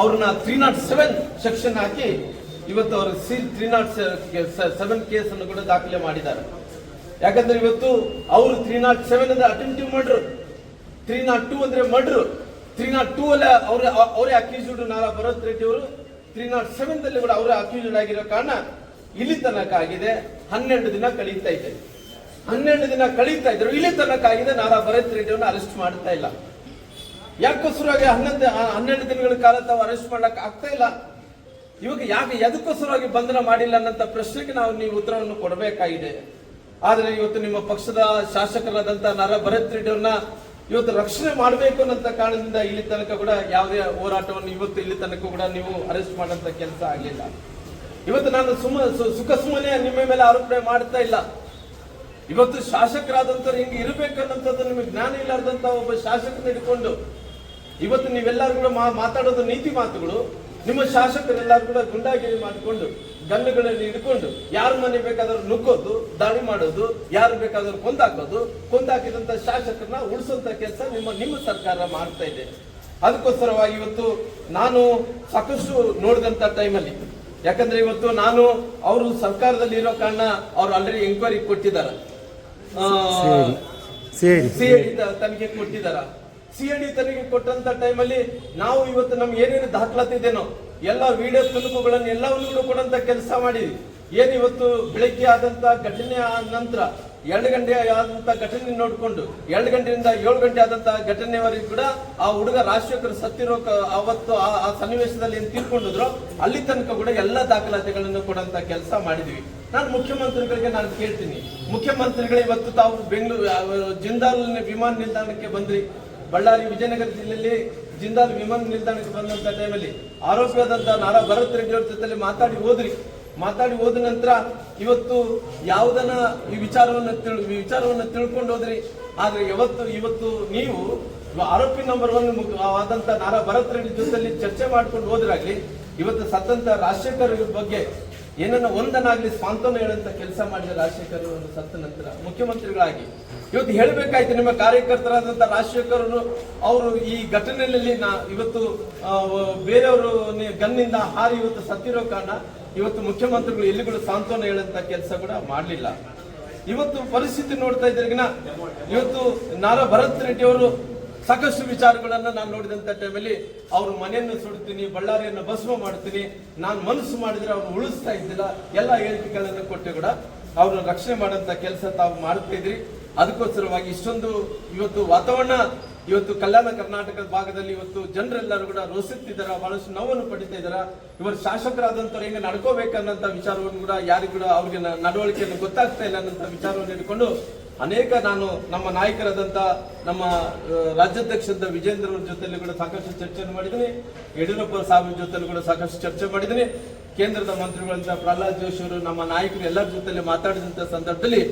ಅವ್ರನ್ನ three not seven section ಹಾಕಿ ಇವತ್ತು ಅವರು C three not seven case ಅನ್ನು ಕೂಡ ದಾಖಲೆ ಮಾಡಿದ್ದಾರೆ. ಯಾಕಂದ್ರೆ ಇವತ್ತು ಅವರು ತ್ರೀ ನಾಟ್ ಸೆವೆನ್ ಅಂದ್ರೆ attemptive murder three not two ಅಂದ್ರೆ ಮರ್ಡರ್ ತ್ರೀ ನಾಟ್ ಟೂ ಅಲ್ಲ ಅವ್ರ ಅವರೇ ಅಕ್ಯೂಸ್ಡ್ ನಾರಾ ಭರತ್ ರೆಡ್ಡಿ ಅವರು ತ್ರೀ ನಾಟ್ ಸೆವೆನ್ ಅಲ್ಲಿ ಕೂಡ ಅವರೇ ಅಕ್ಯೂಸ್ಡ್ ಆಗಿರೋ ಕಾರಣ ಇಲ್ಲಿ ತನಕ ಆಗಿದೆ. ಹನ್ನೆರಡು ದಿನ ಕಳೀತಾ ಇದೆ. ಹನ್ನೆರಡು ದಿನ ಕಳೀತಾ ಇದ್ರು ಇಲ್ಲಿ ತನಕ ಆಗಿದೆ ನಾರಾ ಭರತ್ ರೆಡ್ಡಿ ಅರೆಸ್ಟ್ ಮಾಡ್ತಾ ಇಲ್ಲ. ಯಾಕೋಸ್ಕರವಾಗಿ ಹನ್ನೊಂದು ಹನ್ನೆರಡು ದಿನಗಳ ಕಾಲ ತಾವು ಅರೆಸ್ಟ್ ಮಾಡಕ್ ಆಗ್ತಾ ಇಲ್ಲ. ಇವಾಗ ಯಾಕೆ ಎದಕ್ಕೋಸ್ಕರವಾಗಿ ಬಂಧನ ಮಾಡಿಲ್ಲ ಅನ್ನಂತ ಪ್ರಶ್ನೆಗೆ ನಾವು ನೀವು ಉತ್ತರವನ್ನು ಕೊಡಬೇಕಾಗಿದೆ. ಆದರೆ ಇವತ್ತು ನಿಮ್ಮ ಪಕ್ಷದ ಶಾಸಕರಾದಂತ ನರ ಭರತ್ ರೆಡ್ಡಿ ಅವ್ರನ್ನ ಇವತ್ತು ರಕ್ಷಣೆ ಮಾಡಬೇಕು ಅನ್ನಂತ ಕಾರಣದಿಂದ ಇಲ್ಲಿ ತನಕ ಕೂಡ ಯಾವುದೇ ಹೋರಾಟವನ್ನು ಇವತ್ತು ಇಲ್ಲಿ ತನಕ ಕೂಡ ನೀವು ಅರೆಸ್ಟ್ ಮಾಡಂತ ಕೆಲಸ ಆಗಲಿಲ್ಲ. ಇವತ್ತು ನಾನು ಸುಮ್ಮ ಸುಖ ಸುಮ್ಮನೆ ನಿಮ್ಮ ಮೇಲೆ ಆರೋಪಣೆ ಮಾಡ್ತಾ ಇಲ್ಲ. ಇವತ್ತು ಶಾಸಕರಾದಂಥವ್ರು ಹಿಂಗೆ ಇರಬೇಕನ್ನಂಥದ್ದು ನಿಮಗೆ ಜ್ಞಾನ ಇಲ್ಲಾರ್ದಂತ ಒಬ್ಬ ಶಾಸಕನ ಹಿಡ್ಕೊಂಡು ಇವತ್ತು ನೀವೆಲ್ಲರೂ ಕೂಡ ಮಾತಾಡೋದು ನೀತಿ ಮಾತುಗಳು, ನಿಮ್ಮ ಶಾಸಕರೆಲ್ಲರೂ ಕೂಡ ಗುಂಡಾಗಿರಿ ಮಾಡಿಕೊಂಡು, ಗಲ್ಲುಗಳಲ್ಲಿ ಹಿಡ್ಕೊಂಡು, ಯಾರ ಮನೆ ಬೇಕಾದ್ರೂ ನುಗ್ಗೋದು, ದಾಳಿ ಮಾಡೋದು, ಯಾರು ಬೇಕಾದ್ರೂ ಕೊಂದಾಕೋದು ಕೊಂದಾಕಿದಂಥ ಶಾಸಕರನ್ನ ಉಳಿಸುವಂತ ಕೆಲಸ ನಿಮ್ಮ ನಿಮ್ಮ ಸರ್ಕಾರ ಮಾಡ್ತಾ ಇದೆ. ಅದಕ್ಕೋಸ್ಕರವಾಗಿ ಇವತ್ತು ನಾನು ಸಾಕಷ್ಟು ನೋಡಿದಂತ ಟೈಮಲ್ಲಿ, ಯಾಕಂದ್ರೆ ಇವತ್ತು ನಾನು ಅವರು ಸರ್ಕಾರದಲ್ಲಿ ಇರೋ ಕಾರಣ ಅವ್ರು ಆಲ್ರೆಡಿ ಎಂಕ್ವೈರಿ ಕೊಟ್ಟಿದ್ದಾರೆ. ಸಿಐಡಿ ತನಿಖೆ ಕೊಟ್ಟಿದಾರ. ಸಿಐಡಿ ತನಿಖೆ ಕೊಟ್ಟಂತ ಟೈಮಲ್ಲಿ ನಾವು ಇವತ್ತು ನಮ್ಗೆ ಏನೇನು ದಾಖಲಾತಿ ಇದೇನೋ ಎಲ್ಲ ವಿಡಿಯೋ ತುಣುಕುಗಳನ್ನು ಎಲ್ಲವನ್ನು ಕೂಡ ಕೊಡಂತ ಕೆಲಸ ಮಾಡಿದ್ವಿ. ಏನ್ ಇವತ್ತು ಬೆಳಗ್ಗೆ ಆದಂತ ಘಟನೆ ಆದ ನಂತರ ಎರಡು ಗಂಟೆ ಆದಂತ ಘಟನೆ ನೋಡ್ಕೊಂಡು, ಎರಡು ಗಂಟೆಯಿಂದ ಏಳು ಗಂಟೆ ಆದಂತ ಘಟನೆವರೆಗೂ ಕೂಡ ಆ ಹುಡುಗ ರಾಜಶೇಖರ್ ಸತ್ತಿರೋ ಅವತ್ತು ಆ ಸನ್ನಿವೇಶದಲ್ಲಿ ಏನ್ ತೀರ್ಕೊಂಡಿದ್ರು, ಅಲ್ಲಿ ತನಕ ಕೂಡ ಎಲ್ಲ ದಾಖಲಾತಿಗಳನ್ನು ಕೊಡಂತ ಕೆಲಸ ಮಾಡಿದ್ವಿ. ನಾನು ಮುಖ್ಯಮಂತ್ರಿಗಳಿಗೆ ನಾನು ಕೇಳ್ತೀನಿ. ಮುಖ್ಯಮಂತ್ರಿಗಳು ಇವತ್ತು ತಾವು ಬೆಂಗಳೂರು ಜಿಂದಾಲ್ ವಿಮಾನ ನಿಲ್ದಾಣಕ್ಕೆ ಬಂದ್ರಿ. ಬಳ್ಳಾರಿ, ವಿಜಯನಗರ ಜಿಲ್ಲೆಯಲ್ಲಿ ಜಿಂದಾಲ್ ವಿಮಾನ ನಿಲ್ದಾಣಕ್ಕೆ ಬಂದಂತ ಟೈಮಲ್ಲಿ ಆರೋಪಿಯಾದಂತಹ ನಾರಾ ಭರತ್ ರೆಡ್ಡಿ ಅವ್ರ ಜೊತೆ ಮಾತಾಡಿ ಹೋದ್ರಿ. ಮಾತಾಡಿ ಹೋದ ನಂತರ ಇವತ್ತು ಯಾವುದನ್ನ ಈ ವಿಚಾರವನ್ನ ತಿಳ್ ವಿಚಾರವನ್ನ ತಿಳ್ಕೊಂಡು ಹೋದ್ರಿ. ಆದ್ರೆ ಯಾವತ್ತು, ಇವತ್ತು ನೀವು ಆರೋಪಿ ನಂಬರ್ ಒನ್ ಆದಂತ ನಾರಾ ಭರತ್ ರೆಡ್ಡಿ ಜೊತೆಲಿ ಚರ್ಚೆ ಮಾಡ್ಕೊಂಡು ಹೋದ್ರಾಗ್ಲಿ, ಇವತ್ತು ಸತ್ತಂತ ರಾಜಶೇಖರ್ ಬಗ್ಗೆ ಏನನ್ನ ಒಂದನಾಗ್ಲಿ ಸ್ವಾಂತನ ಹೇಳಂತ ಕೆಲಸ ಮಾಡಿದ ರಾಜಶೇಖರ್ ಸತ್ತ ನಂತರ ಮುಖ್ಯಮಂತ್ರಿಗಳಾಗಿ. ಇವತ್ತು ಹೇಳಬೇಕಾಯ್ತು ನಿಮ್ಮ ಕಾರ್ಯಕರ್ತರಾದಂತ ರಾಜಶೇಖರ್ ಅವರು ಈ ಘಟನೆಯಲ್ಲಿ ನಾ ಇವತ್ತು ಬೇರೆಯವರು ಗನ್ನಿಂದ ಹಾರಿ ಇವತ್ತು ಸತ್ತಿರೋ ಕಾರಣ ಇವತ್ತು ಮುಖ್ಯಮಂತ್ರಿಗಳು ಎಲ್ಲಿಗಳು ಸಾಂತ್ವನ ಹೇಳಂತ ಕೆಲಸ ಕೂಡ ಮಾಡಲಿಲ್ಲ. ಇವತ್ತು ಪರಿಸ್ಥಿತಿ ನೋಡ್ತಾ ಇದ್ರಿಗಿನ ಇವತ್ತು ನಾರಾ ಭರತ್ ರೆಡ್ಡಿ ಅವರು ಸಾಕಷ್ಟು ವಿಚಾರಗಳನ್ನ ನಾನು ನೋಡಿದಂತ ಟೈಮಲ್ಲಿ ಅವ್ರ ಮನೆಯನ್ನು ಸುಡ್ತೀನಿ, ಬಳ್ಳಾರಿಯನ್ನು ಭಸ್ಮ ಮಾಡ್ತೀನಿ, ನಾನು ಮನಸ್ಸು ಮಾಡಿದ್ರೆ ಅವ್ರು ಉಳಿಸ್ತಾ ಇದ್ದಿಲ್ಲ, ಎಲ್ಲ ಹೇಳಿಕೆಗಳನ್ನು ಕೊಟ್ಟು ಕೂಡ ಅವ್ರನ್ನ ರಕ್ಷಣೆ ಮಾಡಂತ ಕೆಲಸ ತಾವು ಮಾಡ್ತಾ ಇದ್ರಿ. ಅದಕ್ಕೋಸ್ಕರವಾಗಿ ಇಷ್ಟೊಂದು ಇವತ್ತು ವಾತಾವರಣ ಇವತ್ತು ಕಲ್ಯಾಣ ಕರ್ನಾಟಕದ ಭಾಗದಲ್ಲಿ ಇವತ್ತು ಜನರೆಲ್ಲರೂ ಕೂಡ ರೋಸುತ್ತಿದ್ದಾರೆ, ಬಹಳಷ್ಟು ನೋವನ್ನು ಪಡಿತಾ ಇದ್ದಾರೆ. ಇವರು ಶಾಸಕರಾದಂತವ್ರು ಹೆಂಗೆ ನಡ್ಕೋಬೇಕನ್ನಂತ ವಿಚಾರವನ್ನು ಕೂಡ ಯಾರಿಗೂ ಕೂಡ ಅವ್ರಿಗೆ ನಡವಳಿಕೆಯನ್ನು ಗೊತ್ತಾಗ್ತಾ ಇಲ್ಲ ಅನ್ನಂತ ವಿಚಾರವನ್ನು ಇಟ್ಕೊಂಡು ಅನೇಕ ನಾನು ನಮ್ಮ ನಾಯಕರಾದಂತ ನಮ್ಮ ರಾಜ್ಯಾಧ್ಯಕ್ಷದ ವಿಜೇಂದ್ರ ಅವರ ಜೊತೆಯಲ್ಲಿ ಕೂಡ ಸಾಕಷ್ಟು ಚರ್ಚೆಯನ್ನು ಮಾಡಿದ್ದೀನಿ. ಯಡಿಯೂರಪ್ಪ ಸಾಹೇಬ್ ಜೊತೆಲೂ ಕೂಡ ಸಾಕಷ್ಟು ಚರ್ಚೆ ಮಾಡಿದ್ದೀನಿ. ಕೇಂದ್ರದ ಮಂತ್ರಿಗಳಂತ ಪ್ರಹ್ಲಾದ್ ಜೋಶಿ ಅವರು ನಮ್ಮ ನಾಯಕರು ಎಲ್ಲರ ಜೊತೆಲಿ ಮಾತಾಡಿದಂತ ಸಂದರ್ಭದಲ್ಲಿ